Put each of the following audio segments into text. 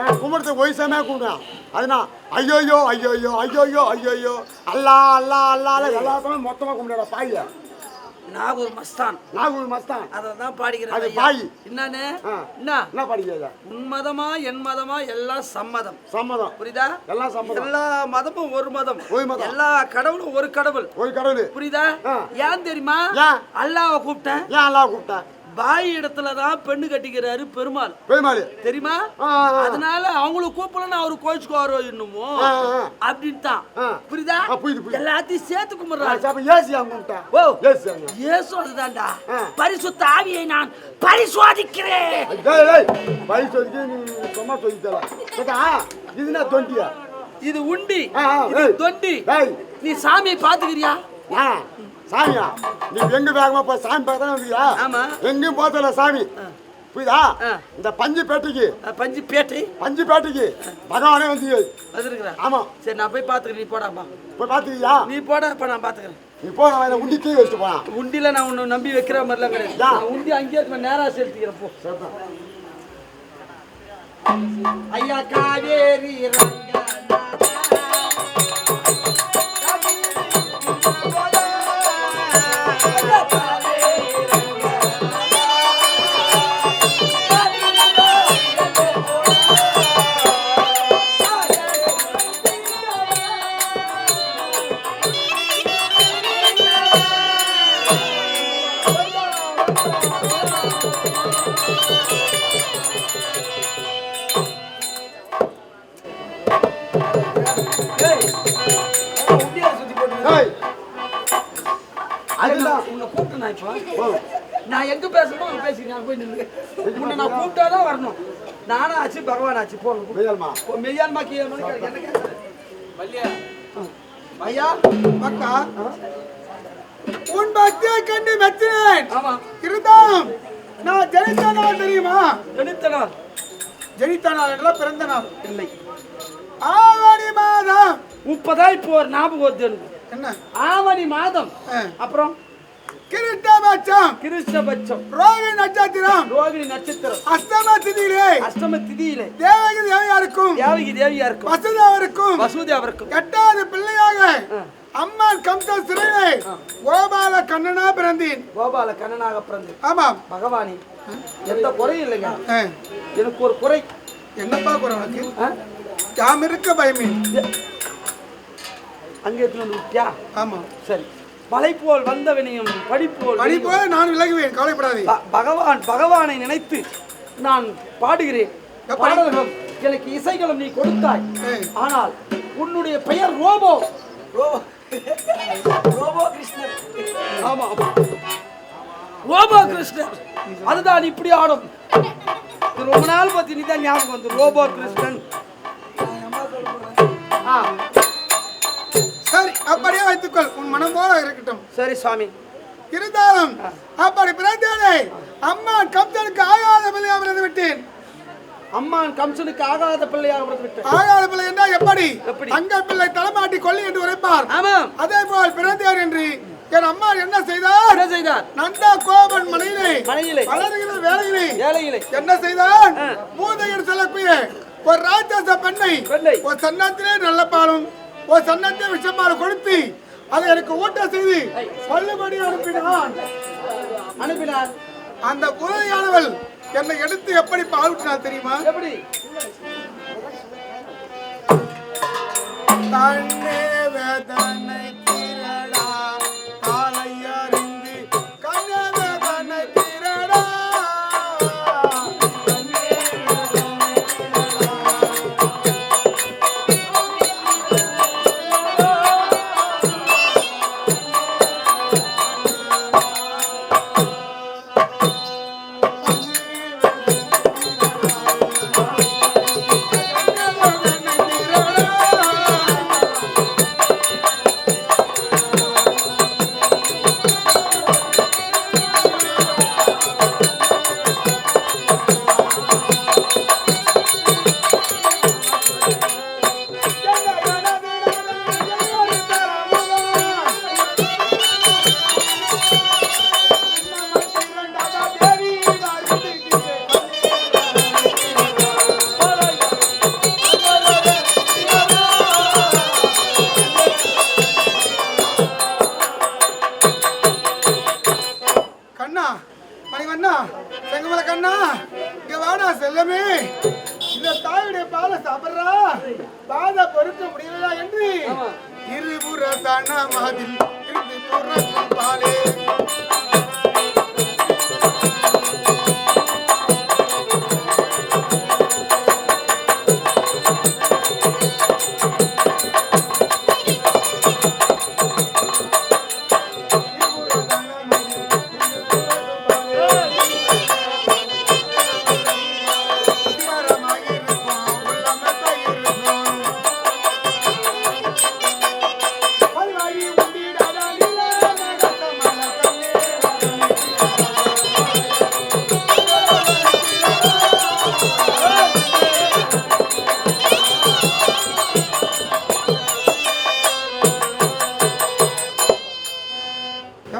என் கும்பிடுறதுக்கு வயசாமே கூப்பிடுவேன் அதுனா ஐயோயோ ஐயோயோ ஐயோயோ ஐயோயோ. அல்லா அல்லா அல்லா எல்லாத்தையும் மொத்தமாக கும்பிடுற பாய் நாகூர் மஸ்தான். நாகூர் மஸ்தான். அதை தான் பாடிக்கிறேன் அது. பாய். என்னன்னு. என்ன? என்ன படிக்கிறது உன் மதமா என் மதமா எல்லாம் சம்மதம். சம்மதம். புரியுதா? எல்லாம் சம்மதம். எல்லா மதமும் ஒரு மதம். ஒரு மதம். எல்லா கடவுளும் ஒரு கடவுள். ஒரு கடவுள். புரியுதா. ஏன் தெரியுமா? அல்லாவை கூப்பிட்டேன். ஏன் அல்லா கூப்பிட்டேன் பாய் இடத்துல தான் பெண்ணு கட்டிக்கிறாரு பெருமாள். பெருமாள். தெரியுமா. அதனால அவங்களுக்கு கூப்பிடலன்னு அவரு கோச்சுக்குவாரோ இன்னுமோ. அப்படின்னு தான். புரியுதா. எல்லாத்தையும் சேர்த்து கும்பிட்டேன் ஓ. ஏசி அதுதான்டா. பரிசுத்த ஆவியை நான் பரிசோதிக்கிறேன். வரைக்கும் நீ சும்மா இதுனா தொண்டியா? இது உண்டி. இது. தொண்டி. நீ சாமியை பாத்துக்கிறியா சாமியா. நீ எங்க வேகமா போய் சாமி பார்க்க தான் வந்துக்கியா ஆமா. எங்கேயும் போத்தல சாமி. புரியுதா? ஆ. இந்த பஞ்சு பேட்டைக்கு. பஞ்சு பேட்டை. பஞ்சு பேட்டைக்கு. பகவானே வந்து வந்திருக்கிறேன் ஆமா. சரி நான் போய் பாத்துக்கிறேன் நீ போடாப்பா போய் பார்த்துக்கியா நீ போட இப்ப நான் பாத்துக்கிறேன் நீ போ நான் உண்டி கீழே வச்சுட்டு போனா உண்டில நான் உன்னை நம்பி வைக்கிற மாதிரிலாம் கிடையாது. நான் உண்டி அங்கேயே நேரா செலுத்திக்கிறேன் போ. ஐயா காவேரி டேய் கூப்பிட்டு நான் இப்போ நான் எங்க பேசணுமோ அங்க பேசி நான் போய் நின்று உன்னை நான் கூப்பிட்டாதான் வரணும். நானும் ஆச்சு பகவான் ஆச்சு போகணும். மெய்யல்மா மெய்யான்மா கீழே என்ன கேட்கறது ஐயா மக்கா. உன் பக்தியை கண்டு மெச்சினேன். ஆமா. இருந்தாலும் நான் ஜனித்த நாள் தெரியுமா? நாள் ஜனித்த நாள் பிறந்த நாள். இல்லை. ஆவணி மாதம். முப்பதா இப்போ ஒரு ஞாபகம் வருது என்ன? ஆவணி மாதம். ஆ. அப்புறம்? கிருஷ்ணபட்சம். கிருஷ்ணபட்சம். ரோகி நட்சத்திரம். ரோகிணி நட்சத்திரம். அஷ்டம திதியிலே அஷ்டம திதியிலே தேவகி தேவையாருக்கும். தேவகி தேவியா இருக்கும் வசுதாவிற்கும் வசூதேவருக்கும். எட்டாவது பிள்ளையாக அம்மான் கம்ச சிறையிலே கோபால கண்ணனா பிறந்தேன். கோபால கண்ணனாக பிறந்து ஆமாம். பகவானி எந்த குறையும் இல்லைங்க. எனக்கு ஒரு குறை. என்னப்பா குறை உனக்கு? யாம் இருக்க பயமே. அங்கே எடுத்துட்டு வந்து விட்டியா ஆமா சரி. மலை போல் வந்தவனையும் படி போல் படி போல நான் விலகுவேன் கவலைப்படாதே. பகவான் பகவானை நினைத்து நான் பாடுகிறேன்? பாடல்களும் எனக்கு இசைகளும் நீ கொடுத்தாய். ஆனால் உன்னுடைய பெயர் ரோபோ. ரோபோ. ரோபோ கிருஷ்ணர் ஆமா ரோபோ கிருஷ்ணர் அதுதான் இப்படி ஆடும். ரொம்ப நாள் பத்தி நீ தான் ஞாபகம் வந்து. ரோபோ கிருஷ்ணன். ஆ. சரி அப்படியே வைத்துக்கொள். உன் மனம் போல இருக்கட்டும். சரி சுவாமி இருந்தாலும் அப்படி பிறந்தேனே அம்மா கம்சனுக்கு ஆகாத பிள்ளையா பிறந்து விட்டேன். அம்மான் கம்சனுக்கு ஆகாத பிள்ளையாக பிறந்து விட்டேன். ஆகாத பிள்ளை என்றால் எப்படி? எப்படி? அங்க பிள்ளை தலைமாட்டி கொல்லி என்று உரைப்பார். ஆமாம். அதே போல் பிறந்தேன் என்று என் அம்மா என்ன செய்தார்? என்ன செய்தார்? நந்தா கோபன் மனையிலே மனையிலே வளர்கிற வேலையிலே. ஏழையிலே என்ன செய்தான்? ஆ. மூதையர் சொல்லக்கூடிய ஒரு ராட்சச பெண்ணை பெண்ணை. ஒரு சன்னத்திலே நல்ல பாலும் ஒரு சன்னத்தை விஷமாலும் கொடுத்து அதை எனக்கு ஊட்ட செய்து பள்ளுபடி அனுப்பினான். அனுப்பினார். அந்த உதவியானவள் என்னை எடுத்து எப்படி ஊட்டினாள் தெரியுமா? எப்படி? தன்னே வேதனை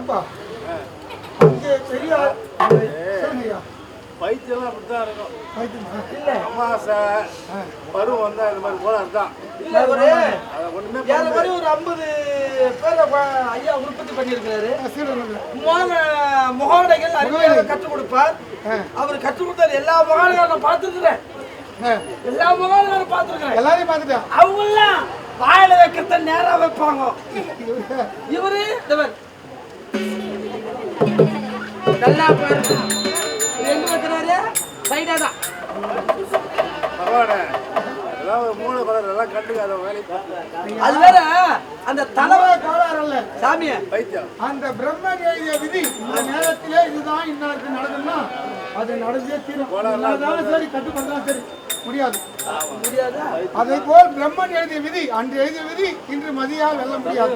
ஏம்பா அங்கே பெரிய இருக்கும். பைத்தியமா? அமாவாசை பருவம் வந்தா இந்த மாதிரி கோளாறு தான். இல்ல ஒரு அதை ஒண்ணுமே ஏழு மணி ஒரு ஐம்பது பேரை ஐயா உற்பத்தி பண்ணியிருக்கிறாரு. முக- முகாடைகள் அருமையாக கற்றுக் கொடுப்பார். அவர் கற்றுக் கொடுத்தாரு எல்லா முகாடுகளும் நான் பார்த்துருக்கிறேன். எல்லா முகாடுகளும் பார்த்துருக்கிறேன். எல்லாரையும் பார்த்துட்டேன். அவங்கெல்லாம் வாயில வைக்கிறத நேரா வைப்பாங்க. இவரு இவர் நல்லா இவர் எங்க வைக்கிறாரு? சைடா தான். அது வேற அந்த தலைவர் கோளாறு அல்ல சாமிய பைத்தியம். அந்த பிரம்மன் எழுதிய விதி இந்த நேரத்திலே இதுதான் இன்னும் நடக்கும்னா அது நடந்தே தீரும். சரி கட்டுப்படுத்தலாம் சரி முடியாது. முடியாதா? அதை போல் பிரம்மன் எழுதிய விதி அன்று எழுதிய விதி இன்று மதியால் வெல்ல முடியாது.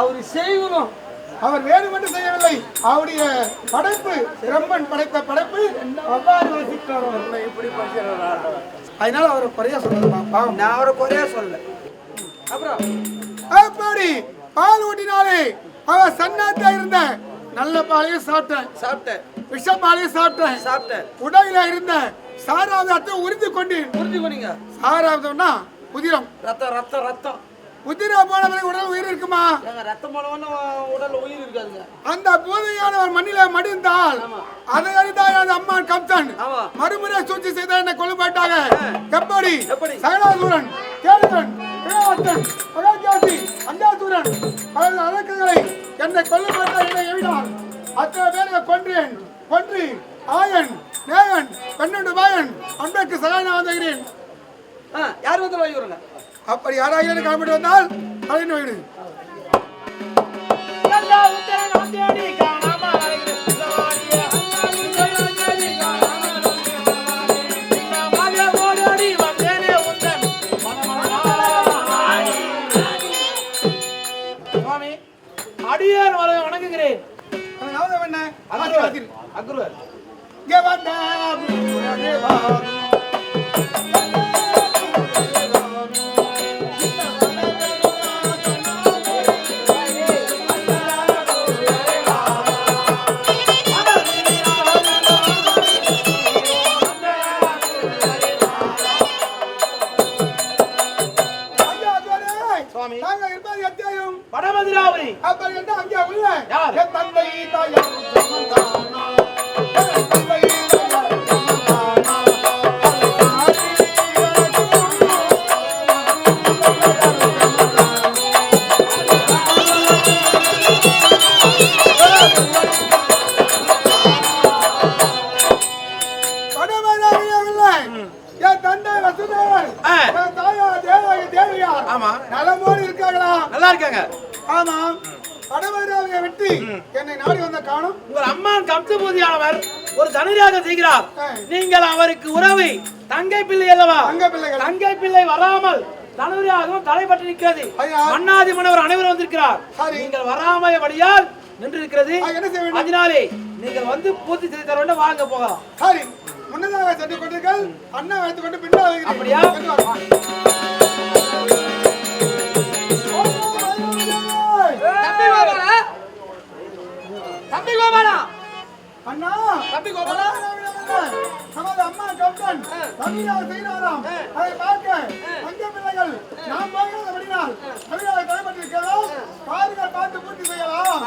அவரு செய்யணும் அவர் வேணுமென்று செய்யவில்லை. அவருடைய படைப்பு பிரம்மன் படைத்த படைப்பு அவ்வாறு உன்னை இப்படி அதனால அவரை குறையா சொல்லலாம் நான் அவரை குறையா சொல்லல. அப்புறம்? அப்படி பால் ஊட்டினாலே அவன் சன்னாத்தா இருந்த நல்ல பாலையும் சாப்பிட்டேன் சாப்பிட்டேன் விஷ பாலையும் சாப்பிட்டேன் சாப்பிட்டேன் உடலில் இருந்த சாராவதத்தை உறிந்து கொண்டேன். புரிஞ்சு கொண்டீங்க? சாராவதம்னா உதிரம். ரத்தம் ரத்தம் ரத்தம். உதிரம் போன பிறகு உடல் உயிர் இருக்குமா? ரத்தம் போனவொன்னு உடல்ல உயிர் இருக்காதுங்க. அந்த பூதையானவர் மண்ணில மடிந்தால் அதை அறிந்தாய் அந்த அம்மான் கப்தான். மறுமுறை சூழ்ச்சி செய்த என்னை கொல்லுப்பாட்டாங்க எப்படி எப்படி? சகலாசூரன் கேளுடன் கிழவர்த்தன் மகாஜாதி அஞ்சாசூரன் பல அரக்கங்களை என்னை கொல்லுப்பாட்டா என்னை எவினார்? அத்தனை பேரை கொன்றேன். கொன்று ஆயன் நேயன் பன்னெண்டு பாயன் அன்பருக்கு சகாயம் வந்துகிறேன் யார் வந்து வாங்கி வருங்க அப்படி யாராக கிளம்பிட்டு வந்தால் அழைந்து போயிடு ஆமா. நலமோடு இருக்காங்களா? நல்லா இருக்காங்க. ஆமா. வடமராவிய வெட்டி என்னை நாடி வந்த காணும். உங்கள் அம்மான் கம்சபூதியானவர் ஒரு தனியாக செய்கிறார். நீங்கள் அவருக்கு உறவு தங்கை பிள்ளை அல்லவா? தங்க பிள்ளைகள். தங்கை பிள்ளை வராமல் தனுரியாகவும் தடைப்பட்டு நிற்கிறது. மன்னாதி மன்னவர் அனைவரும் வந்திருக்கிறார். நீங்கள் நின்றிருக்கிறது. என்ன செய்ய வேண்டும்? அதனாலே நீங்கள் வந்து பூர்த்தி செய்து தர வேண்டும் வாங்க போகலாம். சரி. முன்னதாக சென்று கொண்டீர்கள் அண்ணா வைத்துக் கொண்டு பின்னா வைக்கிறேன். அப்படியா? கோபாலா அண்ணா தம்பி கோபாலா நமது அம்மா கப்டன் தமிழாக செய்கிறாராம் அதை பார்க்க தங்க பிள்ளைகள் நாம் போகிறத படினால் தமிழாக தலைப்பட்டிருக்கிறோம் பாருங்கள் பார்த்து பூர்த்தி செய்யலாம்.